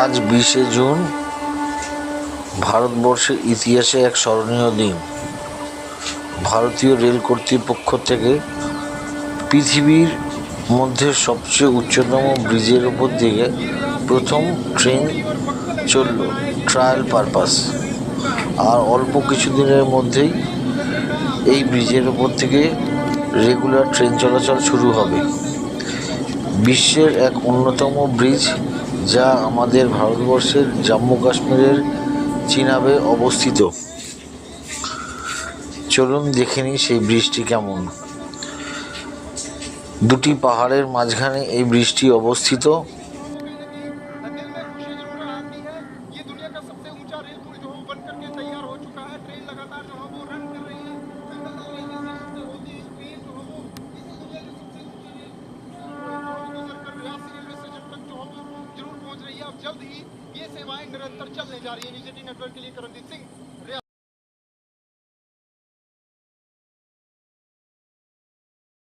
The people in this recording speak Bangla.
আজ বিশে জুন, ভারতবর্ষের ইতিহাসে এক স্মরণীয় দিন। ভারতীয় রেল কর্তৃপক্ষ থেকে পৃথিবীর মধ্যে সবচেয়ে উচ্চতম ব্রিজের উপর দিয়ে প্রথম ট্রেন চলল ট্রায়াল পারপাস আর অল্প কিছুদিনের মধ্যেই এই ব্রিজের উপর থেকে রেগুলার ট্রেন চলাচল শুরু হবে। বিশ্বের এক অন্যতম ব্রিজ যা আমাদের ভারতবর্ষের জম্মু কাশ্মীরের চিনাবে অবস্থিত। চলুন দেখে নিই সেই ব্রিজটি কেমন। দুটি পাহাড়ের মাঝখানে এই ব্রিজটি অবস্থিত। रही है। अब जल्द ही ये सेवाएँ निरंतर चलने जा रही है। निजी नेटवर्क के लिए करणजीत सिंह